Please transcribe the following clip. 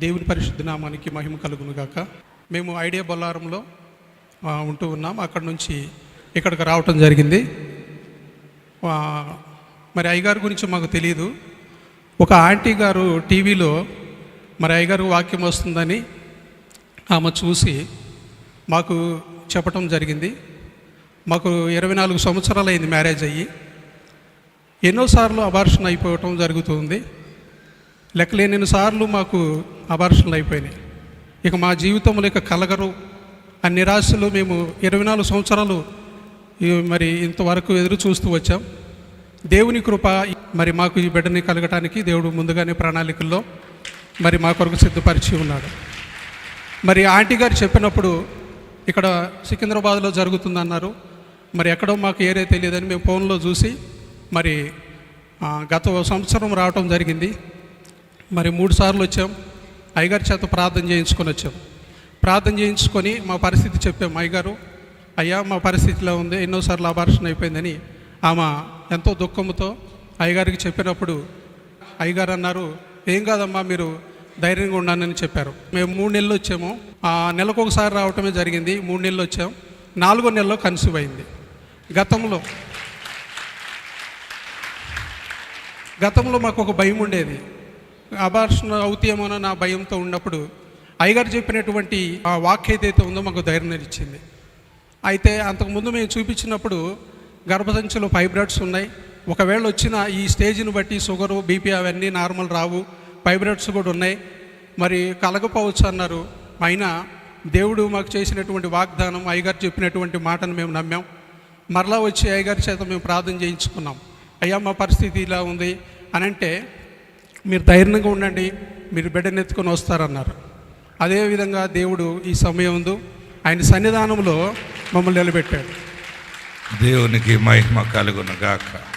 దేవుని పరిశుద్ధ నామానికి మహిమ కలుగును గాక మేము ఐడియా బొల్లారంలో ఉంటూ ఉన్నాం. అక్కడ నుంచి ఇక్కడికి రావటం జరిగింది. మరి అయ్యగారి గురించి మాకు తెలియదు ఒక ఆంటీ గారు టీవీలో మరి అయ్యగారు వాక్యం వస్తుందని ఆమె చూసి మాకు చెప్పటం జరిగింది. మాకు ఇరవై నాలుగు సంవత్సరాలు అయింది మ్యారేజ్ అయ్యి. ఎన్నోసార్లు అబార్షన్ అయిపోవటం జరుగుతుంది లెక్కలేని సార్లు మాకు అబార్షన్లు అయిపోయినాయి ఇక మా జీవితంలో ఇక కలగరు. ఆ నిరాశలు మేము ఇరవై నాలుగు సంవత్సరాలు మరి ఇంతవరకు ఎదురు చూస్తూ వచ్చాం. దేవుని కృప మరి మాకు ఈ బిడ్డని కలగటానికి దేవుడు ముందుగానే ప్రణాళికల్లో మరి మా కొరకు సిద్ధపరిచి ఉన్నాడు. మరి ఆంటీ గారు చెప్పినప్పుడు ఇక్కడ సికింద్రాబాద్లో జరుగుతుందన్నారు. మరి ఎక్కడో మాకు ఏరే తెలియదని మేము ఫోన్లో చూసి మరి గత సంవత్సరం రావటం జరిగింది. మరి మూడు సార్లు వచ్చాం. అయ్యగారి చేత ప్రార్థన చేయించుకొని వచ్చాం. ప్రార్థన చేయించుకొని మా పరిస్థితి చెప్పాం. అయ్యగారు అయ్యా మా పరిస్థితిలో ఉంది. ఎన్నోసార్లు అబార్షన్ అయిపోయిందని ఆమె ఎంతో దుఃఖంతో అయ్యగారికి చెప్పినప్పుడు అయ్యగారు అన్నారు ఏం కాదమ్మా మీరు ధైర్యంగా ఉండాలని చెప్పారు. మేము మూడు నెలలు వచ్చాము. ఆ నెలకు ఒకసారి రావటమే జరిగింది. మూడు నెలలు వచ్చాం. నాలుగో నెలలో కన్సీవ్ అయింది. గతంలో గతంలో మాకు ఒక భయం ఉండేది. అబార్షన్ అవుతాయేమోనో నా భయంతో ఉన్నప్పుడు అయ్యగారు చెప్పినటువంటి ఆ వాక్ ఏదైతే ఉందో మాకు ధైర్యం ఇచ్చింది. అయితే అంతకుముందు మేము చూపించినప్పుడు గర్భసంచిలో ఫైబ్రాయిడ్స్ ఉన్నాయి. ఒకవేళ వచ్చిన ఈ స్టేజ్ని బట్టి షుగరు బీపీ అవన్నీ నార్మల్ రావు. ఫైబ్రాయిడ్స్ కూడా ఉన్నాయి. మరి కలగపోవచ్చు అన్నారు. అయినా దేవుడు మాకు చేసినటువంటి వాగ్దానం అయ్యగారు చెప్పినటువంటి మాటను మేము నమ్మాం. మరలా వచ్చి అయ్యగారి చేత మేము ప్రార్థన చేయించుకున్నాం. అయ్యా మా పరిస్థితి ఇలా ఉంది అని అంటే మీరు ధైర్యంగా ఉండండి మీరు బిడ్డను ఎత్తుకొని వస్తారన్నారు. అదేవిధంగా దేవుడు ఈ సమయం ఆయన సన్నిధానంలో మమ్మల్ని నిలబెట్టాడు. దేవునికి మహిమ కలుగును గాక